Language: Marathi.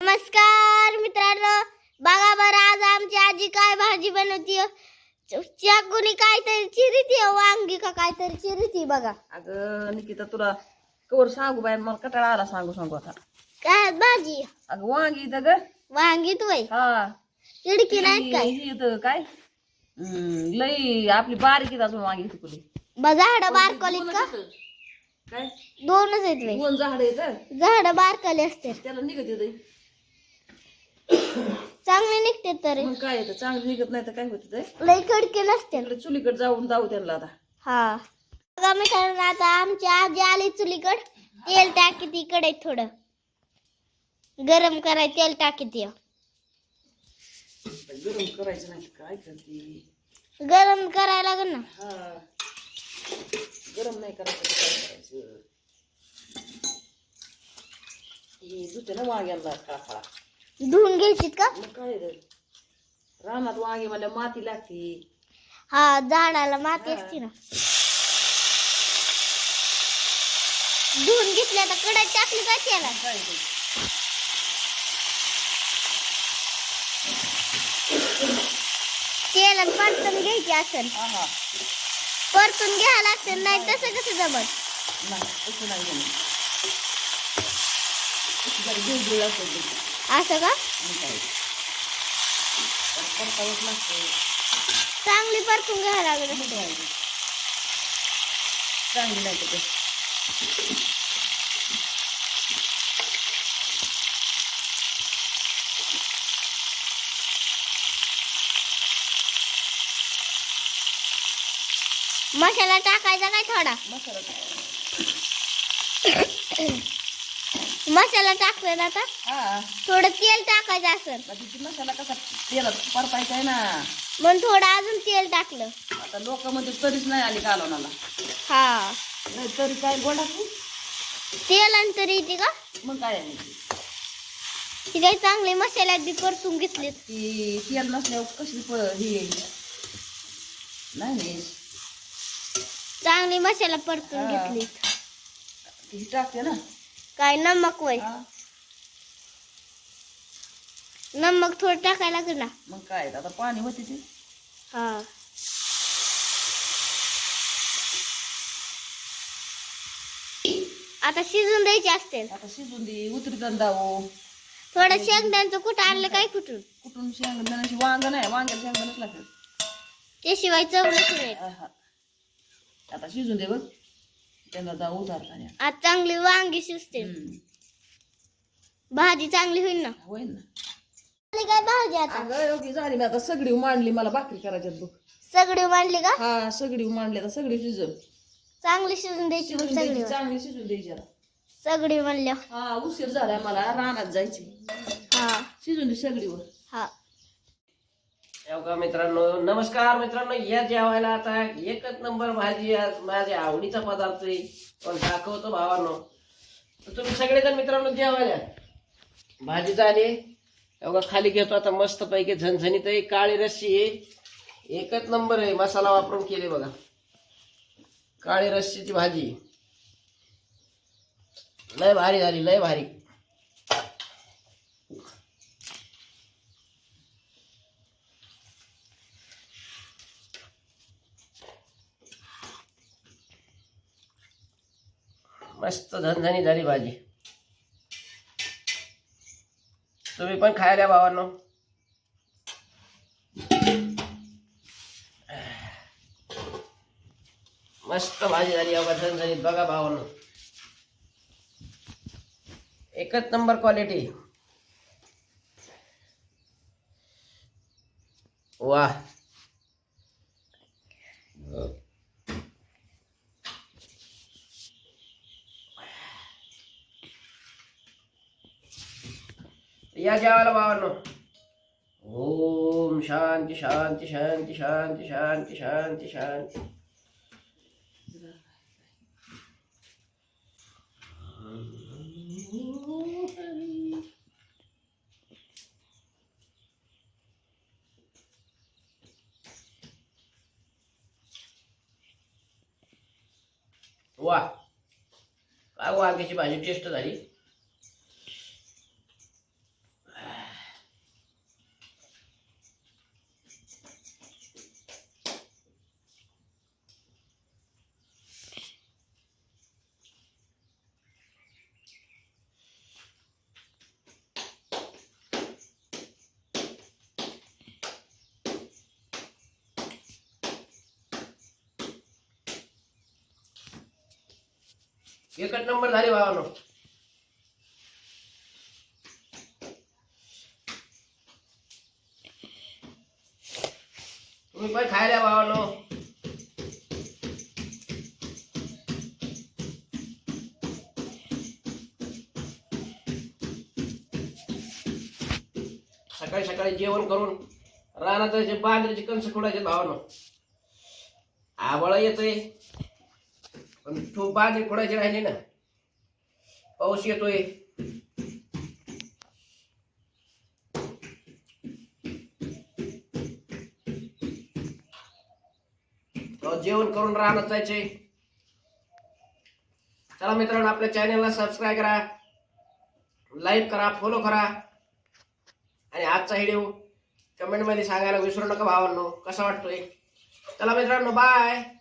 नमस्कार मित्रांनो. बघा बरं आज आमची आजी काय भाजी बनवतीय चाकूनी काहीतरी चिरिती वांगी का काहीतरी चिरिती बघा. अगं निकिता तुला कवर सांगू बाय मला कटाळा आला सांगू सांगू आता. काय भाजी? अगं वांगी इथं ग. वांगी तुय हा. चिडकी नाहीत काय? ही इथं काय? हम्म, लई आपली बारीक अजून वांगी इथं कुठे? झाड बारकलीत का? काय? दोनच आहेत दोन झाड आहेत झाड बारकली असते त्याला निघत येत चांगले निघते तरी. मग काय येतं चांगलं निघत नाही तर काय होत ते? लई खडके नसते तिकडे चुलीकडे जाऊन जाऊ त्यांना आता. हा. बघा मित्रांनो आता आमची आजी आली चुलीकड. तेल टाकी इकडे थोडं. गरम कराय तेल टाकी ती. गरम करायचं नाही काय करते? गरम करायला लागेल ना. हा. गरम नाही करायचं तर काय करायचं? हे दुसऱ्या वांग्याला काफळा धुवून घ्यायची का? मग काय रानात वांगे मला माती लागते. हा झाडाला माती असते ना. धुवून घेतली आता कडाई टाकली का त्याला? काय ते? तेल परतून घ्यायची असेल. हा हा. परतून घ्यायला लागते नाही तसं कसं जमत नाही तसं नाही जमत. तशी जरा गुळगुळ असेल ते. असं का चांगली परतून घ्यायला लागत चांगली नाही मसाला टाकायचा काय थोडा मसाला टाक. मसाला टाकला ना आता. हा. थोडं तेल टाकायचं असेल. मग तिची मसाला कसा तेलात परतायचा आहे ना. मग थोडं अजून तेल टाकलं. आता लोक म्हणजे तरीच नाही आली कालवणाला हा. नाही तरी काय गोडा तू तेल आणि तरी येते का? मग काय आहे? ते? काही चांगली मसाल्यात बी परतून घेतलीत. ती तेल नसल्यावर कशी प ही नाही नाही चांगली मसाला परतून हा. घेतली ती टाकते ना. काय नमक वय हा. नमक थोडं टाकायला लागेल ना. मग काय आता पाणी होते ते. हा. आता शिजून द्यायचे असते आता शिजून दे उतरी दाऊ थोडं शेंगदाण्याचं कुठं आणलं काय कुठून? कुठून शेंगदाण्याची वांग नाही वांग्याला शेंगदाणच लागतात. त्याशिवाय चव नसेल आहा. आता शिजून दे बघ. त्यांना जाऊ उतारताना आज चांगली वांगी शिजते. भाजी चांगली होईल ना? होईल ना. झाली काय भाजी आता? अगं योगी झाली मी आता सगळी मांडली मला भाकरी करायच्यात बघ. सगळी मांडली का? हा सगळी मांडली आता सगळी शिजव चांगली शिजून द्यायची मग शिजून द्यायची, सगळी चांगली शिजून द्यायची आता. सगळी म्हणल्या. हा उशीर झालाय मला रानात जायची. हा. शिजून दे सगळीवर. हा. का मित्रांनो नमस्कार मित्रांनो या जेवायला आता एकच नंबर भाजी आज माझ्या आवडीचा पदार्थ आहे. पण दाखवतो भावांनो. तर तुम्ही सगळेजण मित्रांनो जेवायला. भाजी झाली एवढा खाली घेतो. आता मस्त पैकी झणझणीत आहे काळी रस्सी आहे. एकच नंबर आहे मसाला वापरून केले बघा. काळी रस्सीची भाजी. लय भारी झाली लय भारी. मस्त झणझणी झाली भाजी. तुम्ही पण खायला भावांनो. मस्त भाजी झाली अबा झणझणीत बघा भावांनो. एकच नंबर क्वालिटी वा या जेवायला भावांनो ओम शांती शांती शांती शांती शांती शांती शांती। वा काय वांग्याची भाजी टेस्ट झाली? एकच नंबर झाली भावानो तुम्ही पण खायला भावानो सकाळी सकाळी जेवण करून रानात जे बांद्रीचे कणस खोडायचे भावानं आबळ येतोय पण तो बांद्री खोडायची राहिली ना. पाऊस येतोय. हो, जेवण करून रानात जायचे. चला मित्रांनो आपल्या चॅनलला सबस्क्राईब करा. लाईक करा फॉलो करा. आणि आजचा व्हिडिओ कमेंटमध्ये सांगायला विसरू नका भावांनो. कसा वाटतोय? चला मित्रांनो बाय